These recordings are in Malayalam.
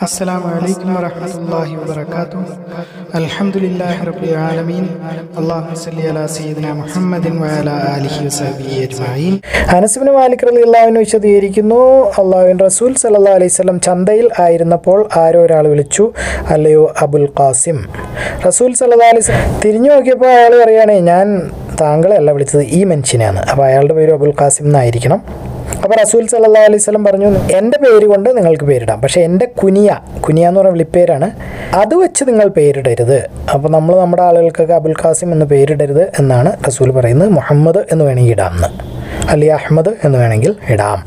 السلام عليكم ورحمة الله وبركاته الحمد لله رب العالمين اللهم صل على سيدنا محمد وعلى آله وصحبه أجمعين അനസുബിന് മാലിക് റലി അള്ളാഹുവിന് വിശദീകരിക്കുന്നു അള്ളാഹുവിൻ റസൂൽ സല്ലാ അലൈഹി സ്വലം ചന്തയിൽ ആയിരുന്നപ്പോൾ ആരോ ഒരാൾ വിളിച്ചു അല്ലയോ അബുൽ ഖാസിം റസൂൽ സല്ലാ അലൈഹി സ്വലം തിരിഞ്ഞു നോക്കിയപ്പോൾ അയാൾ പറയുകയാണേ ഞാൻ താങ്കളെ അല്ല വിളിച്ചത് ഈ മനുഷ്യനാണ് അപ്പോൾ അയാളുടെ പേര് അബുൽ ഖാസിം എന്നായിരിക്കണം അപ്പോൾ റസൂൽ സല്ലാ അലൈഹി സ്വലം പറഞ്ഞു എന്റെ പേര് കൊണ്ട് നിങ്ങൾക്ക് പേരിടാം. പക്ഷേ എന്റെ കുനിയ കുനിയ എന്ന് പറഞ്ഞ വിളിപ്പേരാണ്. അത് വെച്ച് നിങ്ങൾ പേരിടരുത്. അപ്പോൾ നമ്മൾ നമ്മുടെ ആളുകൾക്കൊക്കെ അബുൽ ഖാസിം എന്ന് പേരിടരുത് എന്നാണ് റസൂൽ പറയുന്നത്. മുഹമ്മദ് എന്ന് വേണമെങ്കിൽ ഇടാം എന്ന്. അലി അഹമ്മദ് എന്ന് വേണമെങ്കിൽ ഇടാം.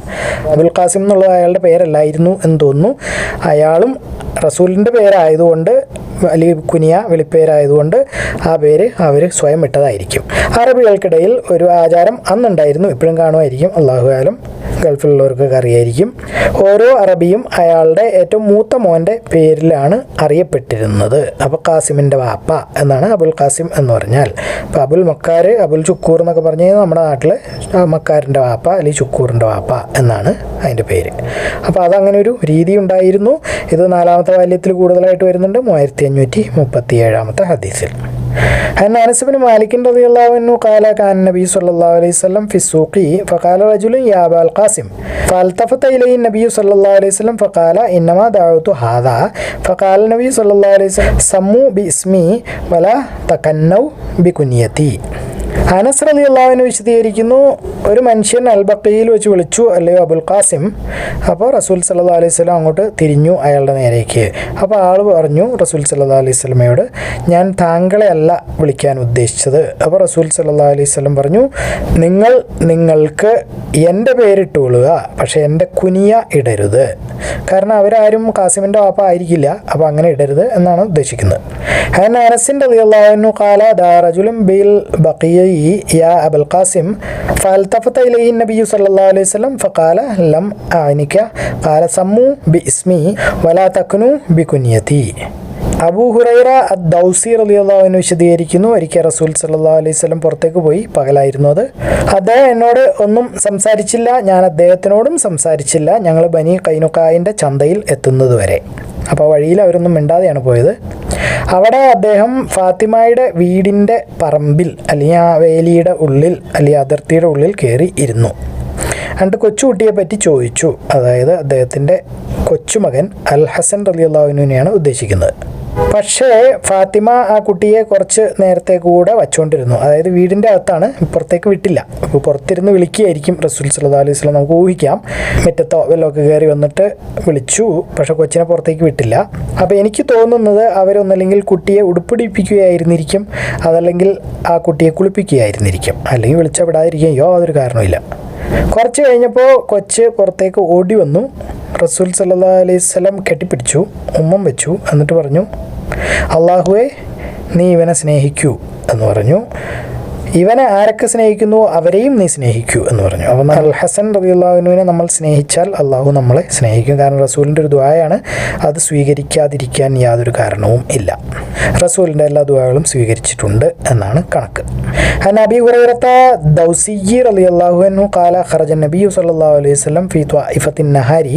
അബുൽ ഖാസിം എന്നുള്ളത് അയാളുടെ പേരല്ലായിരുന്നു എന്ന് തോന്നുന്നു. അയാളും റസൂലിന്റെ പേരായതുകൊണ്ട് അല്ലെങ്കിൽ കുനിയ വിളിപ്പേരായതുകൊണ്ട് ആ പേര് അവർ സ്വയം ഇട്ടതായിരിക്കും. അറബികൾക്കിടയിൽ ഒരു ആചാരം അന്നുണ്ടായിരുന്നു ഇപ്പോഴും കാണുമായിരിക്കും അള്ളാഹുകാലം ഗൾഫിലുള്ളവർക്കൊക്കെ അറിയായിരിക്കും. ഓരോ അറബിയും അയാളുടെ ഏറ്റവും മൂത്ത മോന്റെ പേരിലാണ് അറിയപ്പെട്ടിരുന്നത്. അപ്പോൾ കാസിമിന്റെ വാപ്പ എന്നാണ് അബുൽ കാസിം എന്ന് പറഞ്ഞാൽ. അപ്പോൾ അബുൽ മക്കാർ അബുൽ ചുക്കൂർ എന്നൊക്കെ പറഞ്ഞു നമ്മുടെ നാട്ടിൽ മക്കാരിന്റെ വാപ്പ അല്ലെങ്കിൽ ചുക്കൂറിന്റെ വാപ്പ എന്നാണ് അതിന്റെ പേര്. അപ്പോൾ അതങ്ങനെ ഒരു രീതി ഉണ്ടായിരുന്നു. ഇത് നാലാമത്തെ വാല്യത്തിൽ കൂടുതലായിട്ട് വരുന്നുണ്ട് മൂവായിരത്തി അഞ്ഞൂറ്റി മുപ്പത്തി ഏഴാമത്തെ ഹദീസിൽ أن أنس بن مالك رضي الله عنه قال كان النبي صلى الله عليه وسلم في السوق فقال رجل يا أبا القاسم فالتفت إليه النبي صلى الله عليه وسلم فقال إنما دعوت هذا فقال النبي صلى الله عليه وسلم سموا باسمي ولا تكنوا بكنيتي അനസ് അലി അള്ളാഹുവിന് വിശദീകരിക്കുന്നു ഒരു മനുഷ്യൻ അൽബക്കയിൽ വെച്ച് വിളിച്ചു അല്ലയോ അബുൽ ഖാസിം. അപ്പോൾ റസൂൽ സല്ലാ അലൈഹി സ്വലം അങ്ങോട്ട് തിരിഞ്ഞു അയാളുടെ നേരേക്ക്. അപ്പോൾ ആൾ പറഞ്ഞു റസൂൽ സല്ലാ അലൈഹി സ്വലമയോട് ഞാൻ താങ്കളെ അല്ല വിളിക്കാൻ ഉദ്ദേശിച്ചത്. അപ്പോൾ റസൂൽ സല്ലാ അലൈഹി സ്വലം പറഞ്ഞു നിങ്ങൾ നിങ്ങൾക്ക് എന്റെ പേരിട്ട് കൊള്ളുക പക്ഷേ എന്റെ കുനിയ ഇടരുത്. കാരണം അവരാരും ഖാസിമിന്റെ വാപ്പ ആയിരിക്കില്ല അപ്പോൾ അങ്ങനെ ഇടരുത് എന്നാണ് ഉദ്ദേശിക്കുന്നത്. അനസിന്റെ അലി അള്ളാഹുനു കാല ദാറജുലും ബിൽ ബക്കിയ بالبقيع يا أبا القاسم. فالتفت إليه النبي صلى الله عليه وسلم فقال لم أعنك؟ قال سموا باسمي ولا تكنوا بكنيتي. അബൂ ഹുറൈറ ദൗസി റലിയുള്ളവന് വിശദീകരിക്കുന്നു. ഒരിക്കൽ റസൂൽ സല്ലാ അലൈഹി സ്വലം പുറത്തേക്ക് പോയി പകലായിരുന്നു അത്. അദ്ദേഹം എന്നോട് ഒന്നും സംസാരിച്ചില്ല ഞാൻ അദ്ദേഹത്തിനോടും സംസാരിച്ചില്ല. ഞങ്ങൾ ബനി കൈനുക്കായിന്റെ ചന്തയിൽ എത്തുന്നത് വരെ. അപ്പോൾ വഴിയിൽ അവരൊന്നും മിണ്ടാതെയാണ് പോയത്. അവിടെ അദ്ദേഹം ഫാത്തിമയുടെ വീടിന്റെ പറമ്പിൽ അല്ലെങ്കിൽ ആ വേലിയുടെ ഉള്ളിൽ അല്ലെങ്കിൽ അതിർത്തിയുടെ ഉള്ളിൽ കയറി ഇരുന്നു. എന്നിട്ട് കൊച്ചുകുട്ടിയെ പറ്റി ചോദിച്ചു. അതായത് അദ്ദേഹത്തിന്റെ കൊച്ചുമകൻ അൽ ഹസൻ റലി അള്ളാഹുവിനെയാണ് ഉദ്ദേശിക്കുന്നത്. പക്ഷേ ഫാത്തിമ ആ കുട്ടിയെ കുറച്ച് നേരത്തെ കൂടെ വച്ചുകൊണ്ടിരുന്നു അതായത് വീടിന്റെ അകത്താണ്. പുറത്തേക്ക് വിട്ടില്ല. പുറത്തിരുന്ന് വിളിക്കുകയായിരിക്കും റസൂൽ സല്ലാ അലൈഹി സ്വലം നമുക്ക് ഊഹിക്കാം. മുറ്റത്തോ വെള്ളമൊക്കെ കയറി വന്നിട്ട് വിളിച്ചു. പക്ഷെ കൊച്ചിനെ പുറത്തേക്ക് വിട്ടില്ല. അപ്പോൾ എനിക്ക് തോന്നുന്നത് അവരൊന്നല്ലെങ്കിൽ കുട്ടിയെ ഉടുപ്പിടിപ്പിക്കുകയായിരുന്നിരിക്കും. അതല്ലെങ്കിൽ ആ കുട്ടിയെ കുളിപ്പിക്കുകയായിരുന്നിരിക്കും. അല്ലെങ്കിൽ വിളിച്ചാൽ അതൊരു കാരണമില്ല കുറച്ച് കഴിഞ്ഞപ്പോൾ കൊച്ച് പുറത്തേക്ക് ഓടി വന്നു. റസൂൽ സല്ലാ അലൈഹി സ്വലം കെട്ടിപ്പിടിച്ചു ഉമ്മം വെച്ചു എന്നിട്ട് പറഞ്ഞു അള്ളാഹുവെ നീ ഇവനെ സ്നേഹിക്കൂ എന്ന് പറഞ്ഞു. ഇവനെ ആരൊക്കെ സ്നേഹിക്കുന്നു? അവരെയും നീ സ്നേഹിക്കൂ എന്ന് പറഞ്ഞു. അപ്പം അൽ ഹസൻ റബിയുള്ളാഹുവിനെ നമ്മൾ സ്നേഹിച്ചാൽ അള്ളാഹു നമ്മളെ സ്നേഹിക്കും. കാരണം റസൂലിന്റെ ഒരു ദ്വായാണ് അത് സ്വീകരിക്കാതിരിക്കാൻ യാതൊരു കാരണവും ഇല്ല. റസൂലിന്റെ എല്ലാ ദ്വാകളും സ്വീകരിച്ചിട്ടുണ്ട് എന്നാണ് കണക്ക്. നബി ഹുറൈറത്ത ദൗസിയി റലി അള്ളാഹു അൻഹു കാല ഖറജ നബി സല്ലല്ലാഹു അലൈഹി വസല്ലം ഫി ത്വായിഫത്തിൻ നഹാരി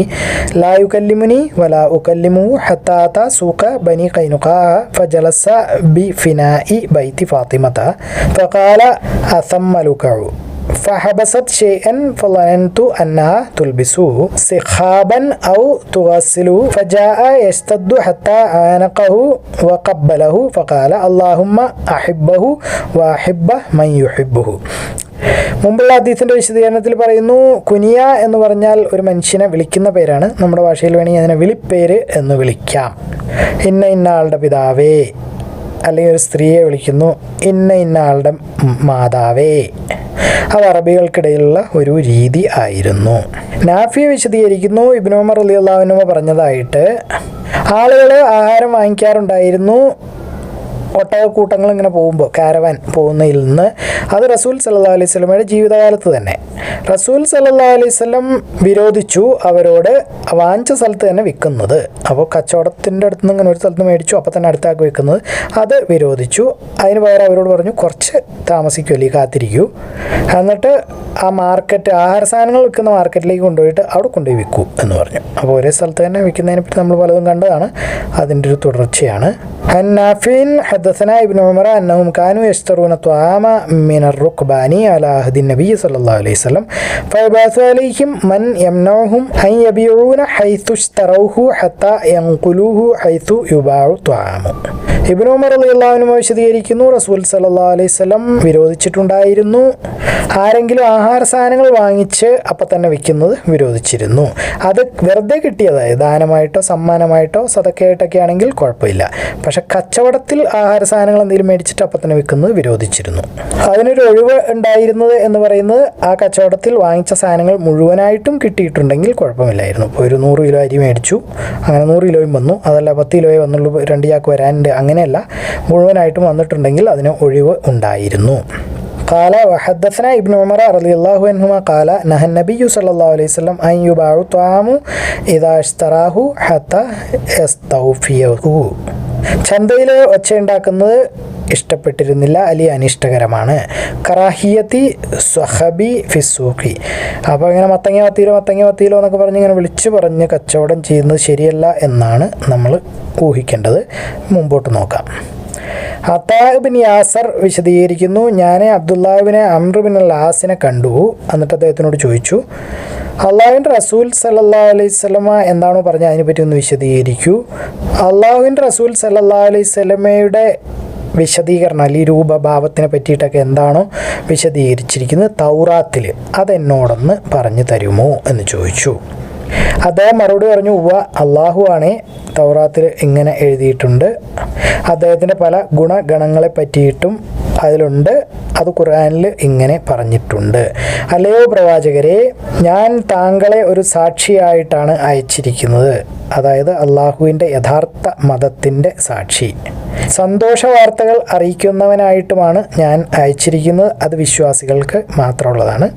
ലാ യുകല്ലിമുനി വലാ ഉകല്ലിമു ഹത്താ അത സൂഖ ബനി ഖൈനുഖാ ഫജലസ ബി ഫിനാഇ ബൈത്തി ഫാത്തിമത ഫഖാല അസമ്മലുക്കഴു ഫഹബസത് ഷെയ്അൻ ഫളനന്തു അന്നാ തുൽബിസു സിഖാബൻ ഔ തുഗസിലു ഫജാഅ യസ്തദ്ദു ഹത്താ ആനഖഹു വഖബ്ബലഹു ഫഖാല അല്ലാഹുമ്മ അഹിബ്ബഹു വഹിബ്ബ മൻ യുഹിബ്ബുഹു മുമ്പുള്ള അദ്ദേഹത്തിന്റെ വിശദീകരണത്തിൽ പറയുന്നു കുനിയ എന്ന് പറഞ്ഞാൽ ഒരു മനുഷ്യനെ വിളിക്കുന്ന പേരാണ്. നമ്മുടെ ഭാഷയിൽ വേണമെങ്കിൽ അതിനെ വിളിപ്പേര് എന്ന് വിളിക്കാം. ഇന്ന ഇന്ന ആളുടെ പിതാവേ അല്ലെങ്കിൽ ഒരു സ്ത്രീയെ വിളിക്കുന്നു ഇന്ന ഇന്ന ആളുടെ മാതാവേ. അത് അറബികൾക്കിടയിലുള്ള ഒരു രീതി ആയിരുന്നു. നാഫിയ വിശദീകരിക്കുന്നു. ഇബ്നോമർ അലി അള്ളാഹുനുമ പറഞ്ഞതായിട്ട് ആളുകൾ ആഹാരം വാങ്ങിക്കാറുണ്ടായിരുന്നു. ഒട്ടകക്കൂട്ടങ്ങൾ ഇങ്ങനെ പോകുമ്പോൾ കാരവാൻ പോകുന്നതിൽ നിന്ന് അത് റസൂൽ സല്ലാ അലൈഹി സ്വലമയുടെ ജീവിതകാലത്ത് തന്നെ. റസൂൽ സല്ലാ അലൈഹി സ്വലം വിരോധിച്ചു അവരോട് വാങ്ങിച്ച സ്ഥലത്ത് തന്നെ വിൽക്കുന്നത്. അപ്പോൾ കച്ചവടത്തിന്റെ അടുത്ത് നിന്ന് ഇങ്ങനെ ഒരു സ്ഥലത്ത് മേടിച്ചു അപ്പോൾ തന്നെ അടുത്താക്കി വെക്കുന്നത് അത് വിരോധിച്ചു. അതിന് പകരം അവരോട് പറഞ്ഞു കുറച്ച് താമസിക്കുമല്ലേ കാത്തിരിക്കൂ. എന്നിട്ട് ആ മാർക്കറ്റ് ആഹാര സാധനങ്ങൾ വിൽക്കുന്ന മാർക്കറ്റിലേക്ക് കൊണ്ടുപോയിട്ട് അവിടെ കൊണ്ടുപോയി വിൽക്കൂ എന്ന് പറഞ്ഞു. അപ്പോൾ ഒരേ സ്ഥലത്ത് തന്നെ വിൽക്കുന്നതിനെ പറ്റി നമ്മൾ പലതും കണ്ടതാണ്. അതിന്റെ ഒരു തുടർച്ചയാണ്. ഹന്നാഫിൻ ഹദസന ഇബ്നു ഉമർ അന്നഹും കാനു യസ്തറൂന ത്വാമ മിന റുക്ബാനി അലാ അഹദി നബി സല്ലല്ലാഹു അലൈഹി വസല്ലം ഫയബാസു അലൈഹിം മൻ യംനഉഹും അൻ യബിഊന ഹൈതു ഇസ്തറൗഹു ഹത്താ യൻഖുലൂഹു ഹൈതു യുബാഉ ത്വാമു ഇബ്നു ഉമർ അലി അൻഹു വിശദീകരിക്കുന്നു റസൂൽ സല്ലാ അലൈഹി വസല്ലം വിരോധിച്ചിട്ടുണ്ടായിരുന്നു. ആരെങ്കിലും ആഹാര സാധനങ്ങൾ വാങ്ങിച്ച് അപ്പം തന്നെ വിൽക്കുന്നത് വിരോധിച്ചിരുന്നു. അത് വെറുതെ കിട്ടിയതായി ദാനമായിട്ടോ സമ്മാനമായിട്ടോ സതക്കയായിട്ടൊക്കെ ആണെങ്കിൽ കുഴപ്പമില്ല. പക്ഷെ കച്ചവടത്തിൽ ആഹാര സാധനങ്ങൾ എന്തെങ്കിലും മേടിച്ചിട്ട് അപ്പം തന്നെ വിൽക്കുന്നത് വിരോധിച്ചിരുന്നു. അതിനൊരു ഒഴിവ് ഉണ്ടായിരുന്നത് എന്ന് പറയുന്നത് ആ കച്ചവടത്തിൽ വാങ്ങിച്ച സാധനങ്ങൾ മുഴുവനായിട്ടും കിട്ടിയിട്ടുണ്ടെങ്കിൽ കുഴപ്പമില്ലായിരുന്നു. ഇപ്പോൾ ഒരു നൂറ് കിലോ അരി മേടിച്ചു അങ്ങനെ നൂറ് കിലോയും വന്നു. അതല്ല പത്ത് കിലോയെ വന്നുള്ളൂ രണ്ട് ചാക്ക് വരാനുണ്ട് അങ്ങനെയല്ല മുഴുവനായിട്ടും വന്നിട്ടുണ്ടെങ്കിൽ അതിന് ഒഴിവ് ഉണ്ടായിരുന്നു قال وحدثنا ابن عمر رضي الله عنهما قال نهى النبي صلى الله عليه وسلم أن يباع الطعام إذا اشتراه حتى يستوفيه ചന്തയിൽ ഒച്ചയുണ്ടാക്കുന്നത് ഇഷ്ടപ്പെട്ടിരുന്നില്ല. അലി അനിഷ്ടകരമാണ്. കറാഹിയത്തി സ്വഹബി ഫിസൂഖി അപ്പോൾ ഇങ്ങനെ മത്തങ്ങ മത്തിയിലോ മത്തങ്ങ മത്തിയിലോ എന്നൊക്കെ പറഞ്ഞ് ഇങ്ങനെ വിളിച്ചു പറഞ്ഞ് കച്ചവടം ചെയ്യുന്നത് ശരിയല്ല എന്നാണ് നമ്മൾ ഊഹിക്കേണ്ടത്. മുമ്പോട്ട് നോക്കാം. അത്താബിൻ യാസർ വിശദീകരിക്കുന്നു. ഞാൻ അബ്ദുല്ലാഹിബിനെ അമ്രുബിൻ ലാസിനെ കണ്ടു. എന്നിട്ട് അദ്ദേഹത്തിനോട് ചോദിച്ചു. അള്ളാഹുവിന്റെ റസൂൽ സല്ലാ അലൈഹി സ്വലമ എന്താണോ പറഞ്ഞത് അതിനെപ്പറ്റി ഒന്ന് വിശദീകരിക്കൂ. അള്ളാഹുവിന്റെ റസൂൽ സല്ലാ അലൈഹി വിശദീകരണം അല്ലെങ്കിൽ രൂപഭാവത്തിനെ പറ്റിയിട്ടൊക്കെ എന്താണോ വിശദീകരിച്ചിരിക്കുന്നത് തൗറാത്തിൽ അതെന്നോടൊന്ന് പറഞ്ഞു തരുമോ എന്ന് ചോദിച്ചു. അദ്ദേഹം മറുപടി പറഞ്ഞു ഉവ അള്ളാഹു ആണേ തൗറാത്തിൽ ഇങ്ങനെ എഴുതിയിട്ടുണ്ട്. അദ്ദേഹത്തിന്റെ പല ഗുണഗണങ്ങളെ പറ്റിയിട്ടും അതിലുണ്ട് അത് ഖുർആനിൽ ഇങ്ങനെ പറഞ്ഞിട്ടുണ്ട്. അല്ലയോ പ്രവാചകരെ ഞാൻ താങ്കളെ ഒരു സാക്ഷിയായിട്ടാണ് അയച്ചിരിക്കുന്നത്. അതായത് അള്ളാഹുവിന്റെ യഥാർത്ഥ മതത്തിന്റെ സാക്ഷി. സന്തോഷ വാർത്തകൾ അറിയിക്കുന്നവനായിട്ടുമാണ് ഞാൻ അയച്ചിരിക്കുന്നത്. അത് വിശ്വാസികൾക്ക് മാത്രമുള്ളതാണ്.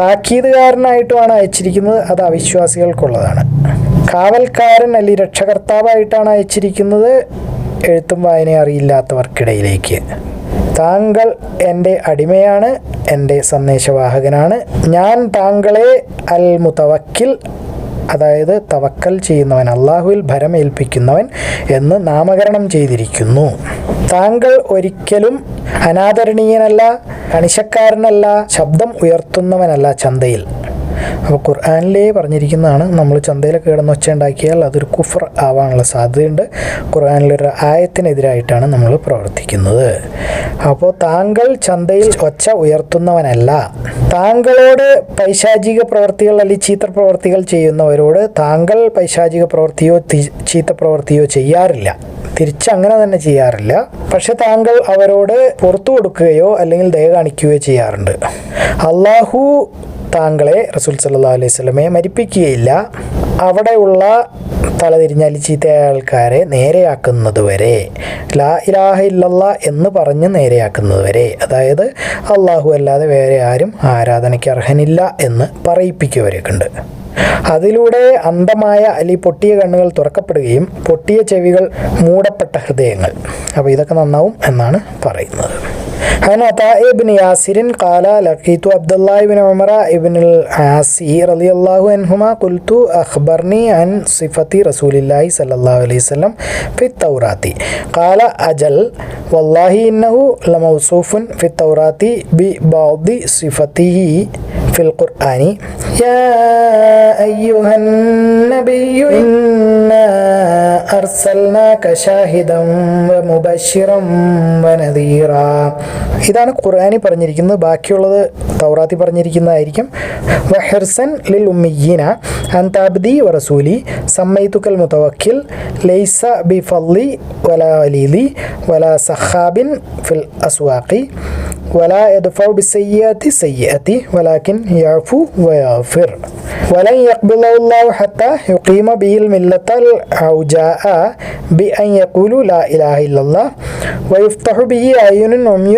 താക്കീതുകാരനായിട്ടുമാണ് അയച്ചിരിക്കുന്നത്. അത് അവിശ്വാസികൾക്കുള്ളതാണ്. കാവൽക്കാരൻ അല്ലെങ്കിൽ രക്ഷകർത്താവായിട്ടാണ് അയച്ചിരിക്കുന്നത്. എഴുത്തും വായന അറിയില്ലാത്തവർക്കിടയിലേക്ക്. താങ്കൾ എന്റെ അടിമയാണ് എന്റെ സന്ദേശവാഹകനാണ്. ഞാൻ താങ്കളെ അൽ മുതവക്കിൽ അതായത് തവക്കൽ ചെയ്യുന്നവൻ അള്ളാഹുവിൽ ഭരമേൽപ്പിക്കുന്നവൻ എന്ന് നാമകരണം ചെയ്തിരിക്കുന്നു. താങ്കൾ ഒരിക്കലും അനാദരണീയനല്ല കണിശക്കാരനല്ല ശബ്ദം ഉയർത്തുന്നവനല്ല ചന്തയിൽ. അപ്പോൾ ഖുർആാനിലേ പറഞ്ഞിരിക്കുന്നതാണ് നമ്മൾ ചന്തയിലൊക്കെ കിടന്ന് ഒച്ച ഉണ്ടാക്കിയാൽ അതൊരു കുഫർ ആവാനുള്ള സാധ്യതയുണ്ട്. ഖുർആാനിലൊരു ആയത്തിനെതിരായിട്ടാണ് നമ്മൾ പ്രവർത്തിക്കുന്നത്. അപ്പോൾ താങ്കൾ ചന്തയിൽ ഒച്ച ഉയർത്തുന്നവനല്ല. താങ്കളോട് പൈശാചിക പ്രവർത്തികൾ അല്ലെങ്കിൽ ചീത്ത പ്രവർത്തികൾ ചെയ്യുന്നവരോട് താങ്കൾ പൈശാചിക പ്രവൃത്തിയോ ചീത്ത പ്രവൃത്തിയോ ചെയ്യാറില്ല. തിരിച്ചങ്ങനെ തന്നെ ചെയ്യാറില്ല. പക്ഷെ താങ്കൾ അവരോട് പുറത്തു കൊടുക്കുകയോ അല്ലെങ്കിൽ ദയ കാണിക്കുകയോ ചെയ്യാറുണ്ട്. അള്ളാഹു താങ്കളെ റസൂൽ സല്ലാ അലൈഹി സ്വലമയെ മരിപ്പിക്കുകയില്ല. അവിടെയുള്ള തലതിരിഞ്ഞാലി ചീത്ത ആൾക്കാരെ നേരെയാക്കുന്നത് വരെ. ലാ ഇലാഹ ഇല്ലല്ല എന്ന് പറഞ്ഞ് നേരെയാക്കുന്നത് വരെ. അതായത് അള്ളാഹു അല്ലാതെ വേറെ ആരും ആരാധനയ്ക്ക് അർഹനില്ല എന്ന് പറയിപ്പിക്കുകവരെയൊക്കെ ഉണ്ട്. അതിലൂടെ അന്ധമായ അല്ലെങ്കിൽ പൊട്ടിയ കണ്ണുകൾ തുറക്കപ്പെടുകയും പൊട്ടിയ ചെവികൾ മൂടപ്പെട്ട ഹൃദയങ്ങൾ അപ്പോൾ ഇതൊക്കെ നന്നാവും എന്നാണ് പറയുന്നത് عن عطاء بن ياسر قال لقيت عبد الله بن عمر بن العاص رضي الله عنهما قلت أخبرني عن صفة رسول الله صلى الله عليه وسلم في التوراة قال أجل والله إنه لموصوف في التوراة ببعض صفته في القرآن. يا أيها النبي إنا വനദീറ ഇതാണ് ഖുർആാനി പറഞ്ഞിരിക്കുന്നത്. ബാക്കിയുള്ളത് തൗറാത്തി പറഞ്ഞിരിക്കുന്നതായിരിക്കും. വഹർസൻ ലിൽ ഉമ്മിയീന അന്താബ്ദി വറസൂലി സമ്മൈത്തുക്കൽ മുതവക്കിൽ ലൈസ ബി ഫല്ലി വല വലീലി വല സഹാബിൻ ഫിൽ അസ്വാഖി വല യദ്ഫൗ ബി സയ്യാത്തി വലാക്കിൻ യാഫു വയാഫിർ വലൻ യഖ്ബിലുല്ലാഹു യുഖീമ ബിഹിൽ മില്ലത്തൽ ഔജാ بأن يقولوا لا إله إلا الله ويفتح به أعين عمي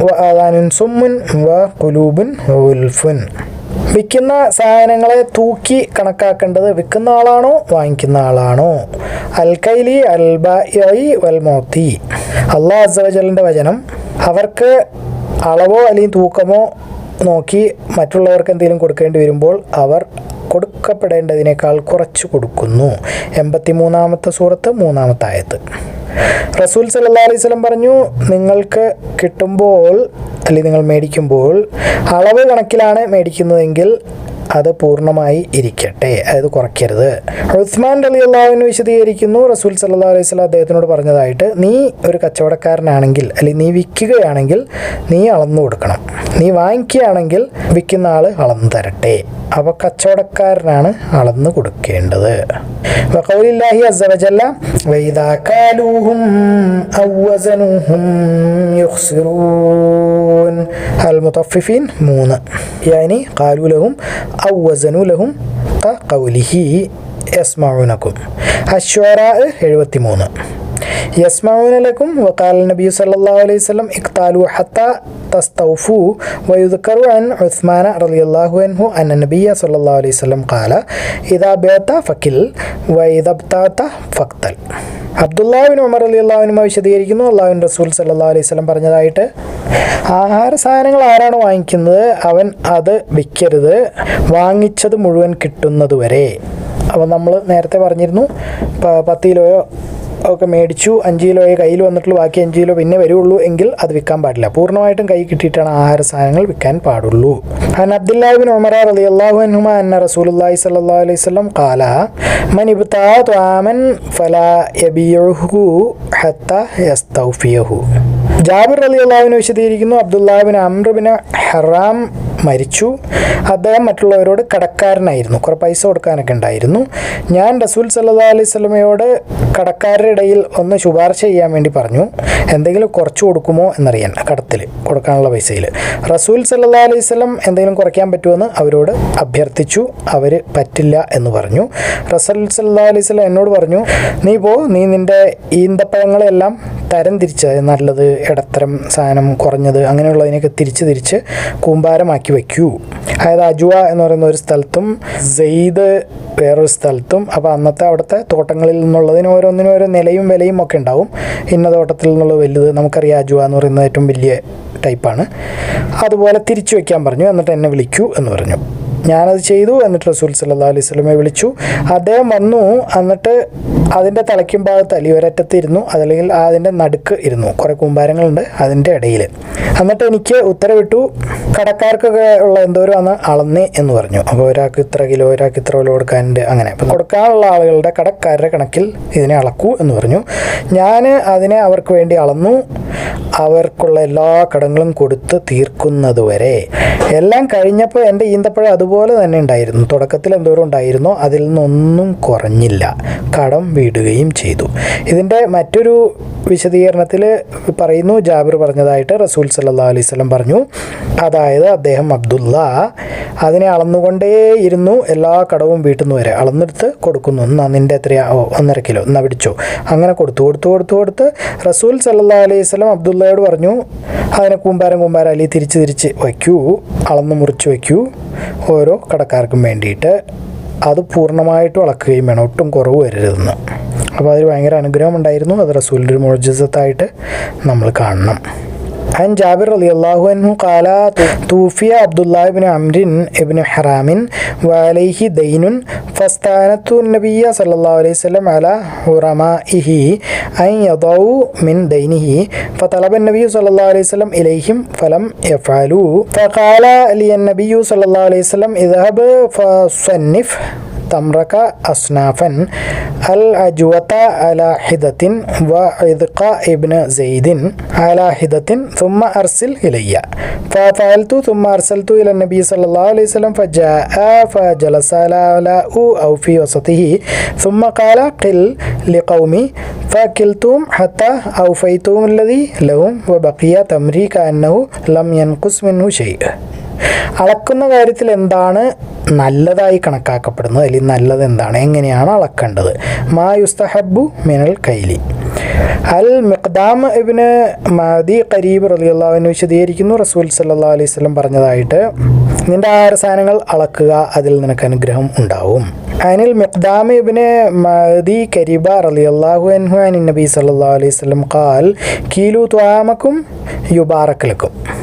وآذان صم وقلوب غلف വിൽക്കുന്ന സാധനങ്ങളെ തൂക്കി കണക്കാക്കേണ്ടത് വിൽക്കുന്ന ആളാണോ വാങ്ങിക്കുന്ന ആളാണോ അൽ കൈലി അൽ ബൈ വൽ മോത്തി അള്ളാഹ് അസവജലിൻ്റെ വചനം അവർക്ക് അളവോ അല്ലെങ്കിൽ തൂക്കമോ നോക്കി മറ്റുള്ളവർക്ക് എന്തെങ്കിലും കൊടുക്കേണ്ടി വരുമ്പോൾ അവർ കൊടുക്കപ്പെടേണ്ടതിനേക്കാൾ കുറച്ചു കൊടുക്കുന്നു. എൺപത്തി മൂന്നാമത്തെ സൂറത്ത് മൂന്നാമത്തെ ആയത്ത് റസൂൽ സല്ലാ അലൈഹി സ്വലം പറഞ്ഞു നിങ്ങൾക്ക് കിട്ടുമ്പോൾ അല്ലെങ്കിൽ നിങ്ങൾ മേടിക്കുമ്പോൾ അളവ് കണക്കിലാണ് മേടിക്കുന്നതെങ്കിൽ അത് പൂർണമായി ഇരിക്കട്ടെ. അതായത് കുറയ്ക്കരുത്. ഉസ്മാൻ അലി അള്ളാഹുവിന് വിശദീകരിക്കുന്നു റസൂൽ സല്ലാ അലൈഹി സ്വലം അദ്ദേഹത്തിനോട് പറഞ്ഞതായിട്ട് നീ ഒരു കച്ചവടക്കാരനാണെങ്കിൽ അല്ലെങ്കിൽ നീ വിൽക്കുകയാണെങ്കിൽ നീ അളന്നു കൊടുക്കണം. നീ വാങ്ങിക്കുകയാണെങ്കിൽ വിൽക്കുന്ന ആൾ അളന്നു തരട്ടെ. അപ്പൊ കച്ചവടക്കാരനാണ് അളന്നു കൊടുക്കേണ്ടത്. വഖൗലില്ലാഹി അസ്സവജല്ല വൈദാ കാലൂഹും 3 73 യസ്മാലക്കും വക്കാൽ നബി സല്ലാ അലൈഹി ഇഖ്താലു ഹത്ത തസ്തൗഫു വയുദ്ക്കറു അൻ ഉസ്മാന റലി അള്ളാഹു അൻഹു അൻ നബിയ സല്ലാ അലൈഹി സ്വലം കാല ഇതാ ബേത്ത ഫക്കിൽ വൈദബ്താത്ത ഫക്തൽ അബ്ദുല്ലാവിൻ ഉമർ അലി അള്ളാഹുനുമ വിശദീകരിക്കുന്നു. അള്ളാഹുൻ റസൂൽ സല്ലാ അലൈഹി സ്വലം പറഞ്ഞതായിട്ട് ആഹാര സാധനങ്ങൾ ആരാണ് വാങ്ങിക്കുന്നത്? അവൻ അത് വിൽക്കരുത് വാങ്ങിച്ചത് മുഴുവൻ കിട്ടുന്നത് വരെ അപ്പം നമ്മൾ നേരത്തെ പറഞ്ഞിരുന്നു പത്ത് കിലോയോ ഒക്കെ മേടിച്ചു. അഞ്ച് കിലോയെ കയ്യിൽ വന്നിട്ടുള്ളൂ. ബാക്കി അഞ്ച് കിലോ പിന്നെ വരുള്ളൂ എങ്കിൽ അത് വിൽക്കാൻ പാടില്ല. പൂർണമായിട്ടും കൈ കിട്ടിയിട്ടാണ് ആഹാര സാധനങ്ങൾ വിൽക്കാൻ പാടുള്ളൂ. അൻ അബ്ദുല്ലാഹിബിൻ റലി റളിയല്ലാഹു അൻഹുമ അന്ന റസൂലുള്ളാഹി സ്വല്ലല്ലാഹു അലൈഹി വസല്ലം ഖാല മൻ ഇബ്താമൻ ഫലാ യസ്തൗഫിയഹു. ജാബിർ അലി അള്ളാഹുവിനെ വിശദീകരിക്കുന്നു. അബ്ദുല്ലാഹിബിൻ അമ്രബിന് ഹറാം മരിച്ചു. അദ്ദേഹം മറ്റുള്ളവരോട് കടക്കാരനായിരുന്നു. കുറേ പൈസ കൊടുക്കാനൊക്കെ ഉണ്ടായിരുന്നു. ഞാൻ റസൂൽ സല്ലാ അലൈഹി സ്വലമയോട് കടക്കാരുടെ ഇടയിൽ ഒന്ന് ശുപാർശ ചെയ്യാൻ വേണ്ടി പറഞ്ഞു. എന്തെങ്കിലും കുറച്ച് കൊടുക്കുമോ എന്നറിയാൻ കടത്തിൽ കൊടുക്കാനുള്ള പൈസയിൽ. റസൂൽ സല്ലാ അലൈഹി സ്വലം എന്തെങ്കിലും കുറയ്ക്കാൻ പറ്റുമെന്ന് അവരോട് അഭ്യർത്ഥിച്ചു. അവർ പറ്റില്ല എന്ന് പറഞ്ഞു. റസൂൽ സല്ലാ അലൈഹി സ്വലം എന്നോട് പറഞ്ഞു നീ പോ നീ നിന്റെ ഈന്തപ്പഴങ്ങളെല്ലാം തരം തിരിച്ച് നല്ലത് ഇടത്തരം സാധനം കുറഞ്ഞത് അങ്ങനെയുള്ളതിനൊക്കെ തിരിച്ച് തിരിച്ച് കൂമ്പാരമാക്കി വയ്ക്കൂ അതായത് അജുവ എന്ന് പറയുന്ന ഒരു സ്ഥലത്തും സെയ്ദ് വേറൊരു സ്ഥലത്തും അപ്പോൾ അന്നത്തെ അവിടുത്തെ തോട്ടങ്ങളിൽ നിന്നുള്ളതിന് ഓരോന്നിനും ഓരോ നിലയും വിലയും ഒക്കെ ഉണ്ടാവും. ഇന്ന തോട്ടത്തിൽ നിന്നുള്ള വലുത് നമുക്കറിയാം അജുവ എന്ന് പറയുന്ന ഏറ്റവും വലിയ ടൈപ്പാണ് അതുപോലെ തിരിച്ചു വയ്ക്കാൻ പറഞ്ഞു എന്നിട്ട് എന്നെ വിളിക്കൂ എന്ന് പറഞ്ഞു. ഞാനത് ചെയ്തു എന്നിട്ട് റസൂൽ സല്ലാ അലൈഹി സ്വലമെ വിളിച്ചു. അദ്ദേഹം വന്നു എന്നിട്ട് അതിന്റെ തലയ്ക്കും ഭാഗത്ത് അലി ഒരറ്റത്ത് ഇരുന്നു അതല്ലെങ്കിൽ അതിന്റെ നടുക്ക് ഇരുന്നു. കുറേ കൂമ്പാരങ്ങളുണ്ട് അതിന്റെ ഇടയിൽ. എന്നിട്ട് എനിക്ക് ഉത്തരവിട്ടു കടക്കാർക്കൊക്കെ ഉള്ള എന്തോരോ അന്ന് അളന്നേ എന്ന് പറഞ്ഞു. അപ്പോൾ ഒരാൾക്ക് ഇത്ര കിലോ ഒരാൾക്ക് ഇത്ര കിലോ കൊടുക്കാനുണ്ട് അങ്ങനെ. അപ്പോൾ കൊടുക്കാനുള്ള ആളുകളുടെ കടക്കാരുടെ കണക്കിൽ ഇതിനെ അളക്കൂ എന്ന് പറഞ്ഞു. ഞാൻ അതിനെ അവർക്ക് വേണ്ടി അളന്നു. അവർക്കുള്ള എല്ലാ കടങ്ങളും കൊടുത്ത് തീർക്കുന്നതുവരെ. എല്ലാം കഴിഞ്ഞപ്പോൾ എന്റെ ഈന്തപ്പഴം അതുപോലെ തന്നെ ഉണ്ടായിരുന്നു. തുടക്കത്തിൽ എന്തോരം ഉണ്ടായിരുന്നോ അതിൽ നിന്നൊന്നും കുറഞ്ഞില്ല. കടം വീടുകയും ചെയ്തു. ഇതിന്റെ മറ്റൊരു വിശദീകരണത്തിൽ പറയുന്നു. ജാബിർ പറഞ്ഞതായിട്ട് റസൂൽ സല്ലാ അലൈഹി പറഞ്ഞു. അതായത് അദ്ദേഹം അബ്ദുള്ള അതിനെ അളന്നുകൊണ്ടേയിരുന്നു എല്ലാ കടവും വീട്ടിൽ നിന്ന് വരെ അളന്നെടുത്ത് കൊടുക്കുന്നു. എന്നാ നിന്റെ എത്രയാ? ഒന്നര കിലോ. എന്നാ പിടിച്ചോ? അങ്ങനെ കൊടുത്തു കൊടുത്തു കൊടുത്തു കൊടുത്ത് റസൂൽ സല്ലാ അലൈഹി അബ്ദുള്ളയോട് പറഞ്ഞു. അതിനെ കൂമ്പാരം കൂമ്പാരം അലി തിരിച്ച് തിരിച്ച് വയ്ക്കൂ. അളന്ന് മുറിച്ച് വയ്ക്കൂ. ഓരോ കടക്കാർക്കും വേണ്ടിയിട്ട് അത് പൂർണമായിട്ടും അളക്കുകയും വേണം. ഒട്ടും കുറവ് വരരുതെന്ന്. അപ്പോൾ അതിൽ ഭയങ്കര അനുഗ്രഹം ഉണ്ടായിരുന്നു. അത് റസൂലിന്റെ ഒരു മോർജിസത്തായിട്ട് നമ്മൾ കാണണം. عن جابر رضي الله عنه قال توفي عبد الله بن عمرو بن حرام وعليه دين فاستعنت النبي صلى الله عليه وسلم على حرمائه أن يضعوا من دينه فطلب النبي صلى الله عليه وسلم إليهم فلم يفعلوا فقال لي النبي صلى الله عليه وسلم اذهب فصنف تمرك أصنافا. الأجوة على حدة وعذق ابن زيد على حدة ثم أرسل إلي. ففعلت ثم أرسلت إلى النبي صلى الله عليه وسلم فجاء فجلس على أو في وسطه ثم قال قل لقومي فكلتم حتى أوفيتم الذي لهم وبقي تمري كأنه لم ينقص منه شيء. അളക്കുന്ന കാര്യത്തിൽ എന്താണ് നല്ലതായി കണക്കാക്കപ്പെടുന്നത്? അല്ലെങ്കിൽ നല്ലത് എന്താണ്? എങ്ങനെയാണ് അളക്കേണ്ടത്? മാ യുസ്തഹബു മിനൽ കൈലി. അൽ മിഖ്ദാം ഇബിന് മദി ഖരീബ് റളിയല്ലാഹുവിന് വിശദീകരിക്കുന്നു. റസൂൽ സല്ലാ അലൈഹി സ്വലം പറഞ്ഞതായിട്ട് നിന്റെ ആഹാര സാധനങ്ങൾ അളക്കുക അതിൽ നിനക്ക് അനുഗ്രഹം ഉണ്ടാവും. അനിൽ മിഖ്ദാം ഇബിന് മദി കരീബ റളിയല്ലാഹു അൻഹു അൻ നബി സല്ലാ അലൈഹി സ്വലം ഖാൽ കീലു ത്വാമക്കും യുബാറക് ലക്കും.